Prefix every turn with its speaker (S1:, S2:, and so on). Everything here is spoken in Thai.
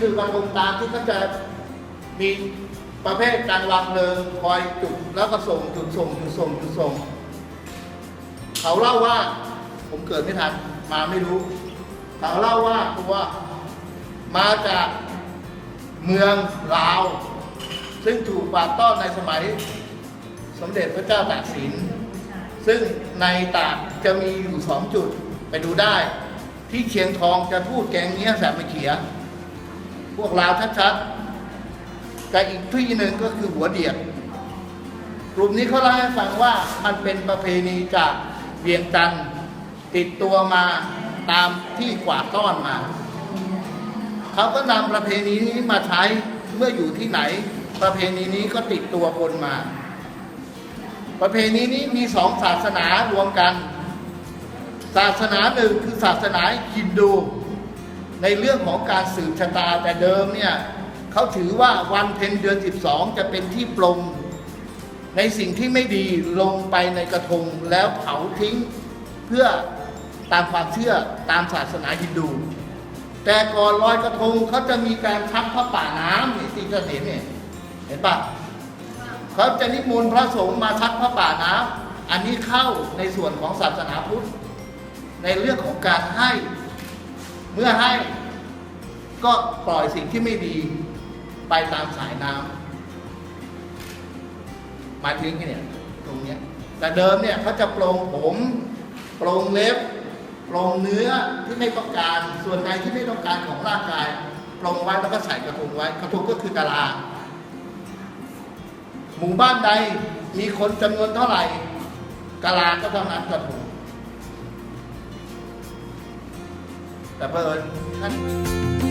S1: คือกระทงตามที่เขาจะมีประเภทการวางเพลิงคอยจุดแล้วก็ส่งจุดส่งจุดส่งจุดส่ง เขาเล่าว่าผมเกิดไม่ทันมาไม่รู้ เขาเล่าว่าตัวมาจากเมืองลาว ซึ่งถูกปาต้อนในสมัยสมเด็จพระเจ้าตากสิน ซึ่งในตากจะมีอยู่สองจุดไปดูได้ ที่เชียงทองจะพูดแกงเนี้ยแสบมะเขีย พวกลาวชัดๆกับอีกที่หนึ่งก็คือหัวเดียดกลุ่มนี้เขาเล่าให้ฟังว่ามันเป็นประเพณีจากเวียงจันทร์ติดตัวมาตามที่กวาดต้อนมา เขาก็นำประเพณีนี้มาใช้เมื่ออยู่ที่ไหน ประเพณีนี้ก็ติดตัวคนมา ประเพณีนี้มีสองศาสนารวมกัน ศาสนาหนึ่งคือศาสนาฮินดู ในเรื่องของการสืบชะตาแต่เดิมเนี่ยเขาถือว่าวันเพ็ญเดือน 12 จะเป็นที่ปลง ในสิ่งที่ไม่ดีลงไปในกระทงแล้วเผาทิ้งเพื่อตามความเชื่อตามศาสนาฮินดู แต่ก่อนลอยกระทงเขาจะมีการชักพระป่าน้ำนี่ที่จะเห็นเนี่ยเห็นปะเขาจะนิมนต์พระสงฆ์มาชักพระป่าน้ำอันนี้เข้าในส่วนของศาสนาพุทธในเรื่องของการให้ เมื่อให้ก็ปล่อยสิ่งที่ไม่ดีไปตามสายน้ำมายถึงเนี่ยตรงเนี้ยแต่เดิมเนี่ยเขาจะปลงผมปลงเล็บปลงเนื้อที่ไม่ต้องการส่วนใดที่ไม่ต้องการของร่างกายปลงไว้แล้วก็ใส่กระทงไว้ กระทงก็คือกะลา หมู่บ้านใดมีคนจำนวนเท่าไหร่กะลาก็เท่านั้นกระทง แต่เพิ่นท่าน